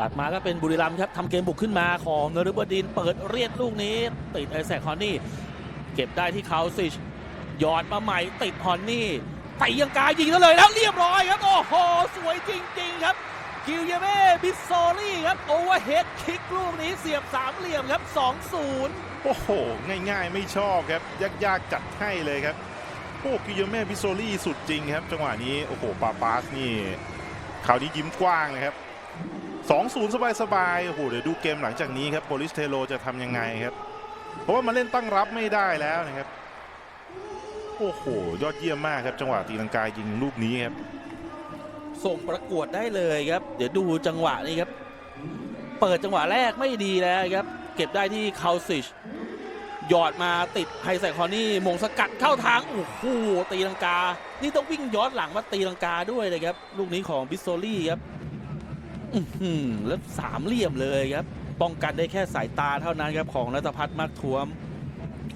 ตัดมาก็เป็นบุรีรัมย์ครับทำเกมบุกขึ้นมาของนฤบดินเปิดเรียดลูกนี้ ติดไอแซคฮอนนี่ เก็บได้ที่เขาซิชหยอดมาใหม่ติดฮอนนี่ไปยังกายยิงแล้วเลยแล้วเรียบร้อยครับ โอ้โห สวยจริง ๆ ครับ กิลเยเม่บิสโซลี่ครับ โอเวอร์เฮดคิกลูกนี้เสียบสามเหลี่ยมครับ 2-0 โอ้โห ง่ายๆ ไม่ชอบครับ ยากๆ จัดให้เลยครับโอ้กิโยเม่บิสโซลี่สุดจริงครับ จังหวะนี้ โอ้โหปาปาสนี่คราวนี้ยิ้มกว้างเลยครับ 2-0 สบายๆโอ้โหเดี๋ยวดูเกมหลังจากนี้ครับโปลิสเทโลจะทำยังไงครับ เพราะว่ามันเล่นตั้งรับไม่ได้แล้วนะครับ โอ้โห ยอดเยี่ยมมากครับ จังหวะตีลังกายิงลูกนี้ครับ ส่งประกวดได้เลยครับ เดี๋ยวดูจังหวะนี้ครับ เปิดจังหวะแรกไม่ดีแล้วครับ เก็บได้ที่คาซิชหยอดมาติดไฮไซคอนี่มงสกัดเข้าทางโอ้โหตีลังกา นี่ต้องวิ่งย้อนหลังมาตีลังกาด้วยเลยครับ ลูกนี้ของบิสโซลี่ครับ อื้อหือแล้วสามเหลี่ยมเลยครับ ป้องกันได้แค่สายตาเท่านั้นครับของรัตพัฒน์มากทวม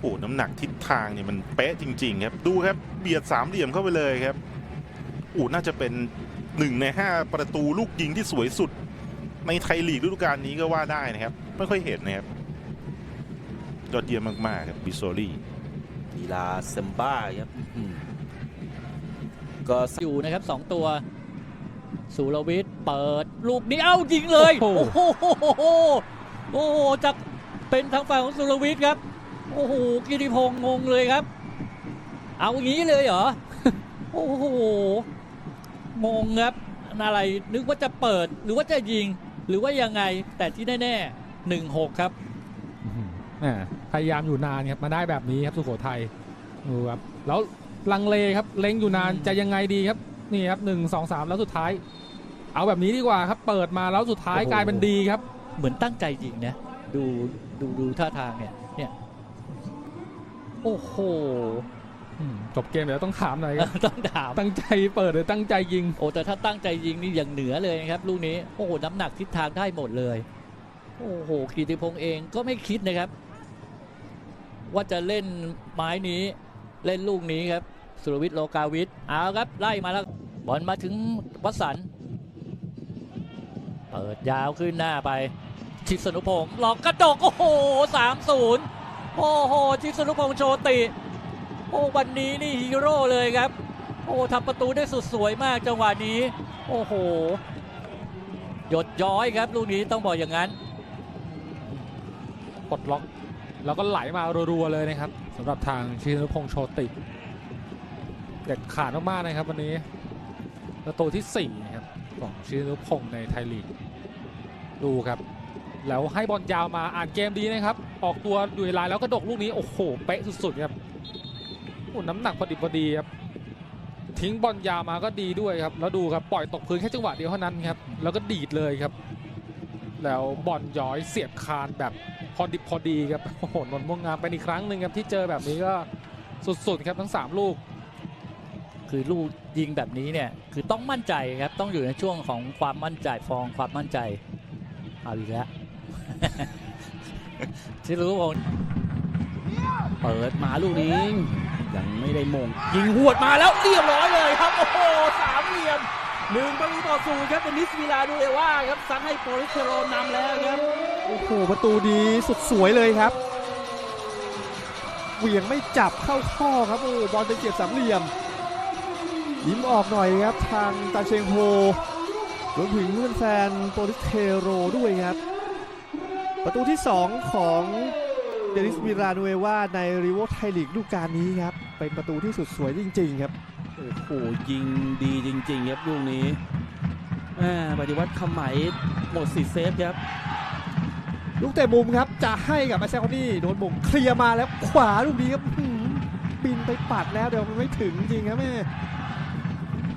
โอ้โหน้ำหนักทิศทางเนี่ยมันเป๊ะจริง ๆ ครับ ดูครับเบียดสามเหลี่ยมเข้าไปเลยครับโอ้น่าจะเป็นหนึ่งในห้าประตูลูกยิงที่สวยสุด ในไทยลีกฤดูกาลนี้ก็ว่าได้นะครับ ไม่ค่อยเห็นนะครับยอดเยี่ยมมากๆครับบิโซลี่ลีลาเซมบ้าครับอื้อหือก็ อยู่นะครับสองตัว สุรวิทย์เปิดลูกนี้เอ้ายิงเลย โอ้โอ้โหโหโอ้โหจากเป็นทางฝ่ายของสุรวิทย์ครับ โอ้โหกิติพงษ์งงเลยครับ เอางี้เลยเหรอโอ้โหงงครับอะไรนึกว่าจะเปิดหรือว่าจะยิง หรือว่ายังไงแต่ที่แน่ๆหนึ่งหกครับแหมพยายามอยู่นานครับมาได้แบบนี้ครับสุโขทัยดูครับแล้วลังเลครับเล็งอยู่นานอืมจะยังไงดีครับ นี่ครับหนึ่งสองสามแล้วสุดท้าย เอาแบบนี้ดีกว่าครับ เปิดมาแล้วสุดท้ายกลายเป็นดีครับ เหมือนตั้งใจยิงนะดูดูดูท่าทางเนี่ยเนี่ยโอ้โหอืมจบเกมเดี๋ยวต้องถามหน่อยครับต้องถามตั้งใจเปิดหรือตั้งใจยิง โอ้แต่ถ้าตั้งใจยิงนี่อย่างเหนือเลยนะครับลูกนี้โอ้โหน้ำหนักทิศทางได้หมดเลย โอ้โหกิติพงษ์เองก็ไม่คิดนะครับ ว่าจะเล่นไม้นี้เล่นลูกนี้ครับ สุรวิทย์โลกาวิทย์เอาครับไล่มาแล้ว บอลมาถึงวัสันเปิดยาวขึ้นหน้าไป ชิสนุพงศ์หลอกกระดกโอ้โหสามศูนย์โอ้โหชิสนุพงศ์โชติ โอ้วันนี้นี่ฮีโร่เลยครับ โอ้ทำประตูได้สุดสวยมากจังหวะนี้ โอ้โหหยดย้อยครับลูกนี้ต้องบอกอย่างนั้นปลดล็อกแล้วก็ไหลมารัวๆเลยนะครับสำหรับทางชินพงษ์โชติ เด็ดขาดมากๆนะครับวันนี้ ประตูที่4นะครับของชินุพงษ์ในไทยลีกดูครับ แล้วให้บอลยาวมาอ่านเกมดีนะครับ ออกตัวอยู่ในลายแล้วก็ดกลูกนี้โอ้โหเป๊ะสุดๆครับโอ้น้ำหนักพอดีพอดีครับทิ้งบอลยาวมาก็ดีด้วยครับ แล้วดูครับปล่อยตกพื้นแค่จังหวะเดียวเท่านั้นครับ แล้วก็ดีดเลยครับ แล้วบอลย้อยเสียบคานแบบพอดิบพอดีครับโอ้โหนนม่วงงามเป็นอีกครั้งหนึ่งครับที่เจอแบบนี้ก็สุดๆครับทั้ง 3 ลูก คือลูกยิงแบบนี้เนี่ยคือต้องมั่นใจครับต้องอยู่ในช่วงของความมั่นใจฟองความมั่นใจเอาอีกแล้วที่รู้วงเปิดมาลูกนี้ยังไม่ได้มง ยิงหวดมาแล้วเรียบร้อยเลยครับ โอ้โหสามเหลี่ยมหนึ่งประตูต่อศูนย์ครับเป็นนิสวิลาดูเอว่าครับซัดให้โปลิสเทโรนำแล้วครับโอ้โหประตูดีสุดสวยเลยครับเหวี่ยงไม่จับเข้าข้อครับโอ้บอลเป็นเกียรติสามเหลี่ยม ยิ้มออกหน่อยครับทางตาเชงโฮรวมถึงเพื่อนแฟนโปลิสเทโรด้วยครับ ประตูที่ 2 ของเดนิสมิราโนเอว่าในริโวไทยลีกลูกการนี้ครับ เป็นประตูที่สุดสวยจริง ๆ ครับโอ้โหยิงดีจริง ๆ ครับลูกนี้แหม่ปฏิวัติคำไหมหมดสิทธิ์เซฟครับ ลูกเตะมุมครับ จะให้กับไอแซคอนนี่โดนมุมเคลียร์มาแล้วขวาลูกนี้ครับอื้อหือบินไปปัดแล้วเดี๋ยวมันไม่ถึงจริงครับแม่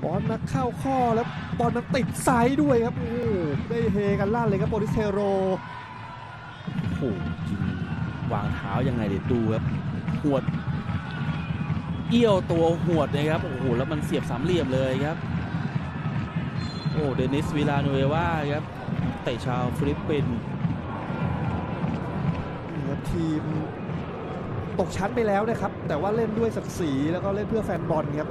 บอลมาเข้าข้อแล้วบอลมันติดไซด์ด้วยครับโอ้โหได้เฮกันลั่นเลยครับโปลิสเทโรโอ้โหยิงวางเท้ายังไงเดี๋ยวดูครับหวด เอี้ยวตัวหวดนะครับโอ้โหแล้วมันเสียบสามเหลี่ยมเลยครับ โอ้เดนิสวิลาโนเอว่าครับเตะชาวฟิลิปปินส์นี่ครับทีมตกชั้นไปแล้วนะครับ แต่ว่าเล่นด้วยศักดิ์ศรีแล้วก็เล่นเพื่อแฟนบอลครับ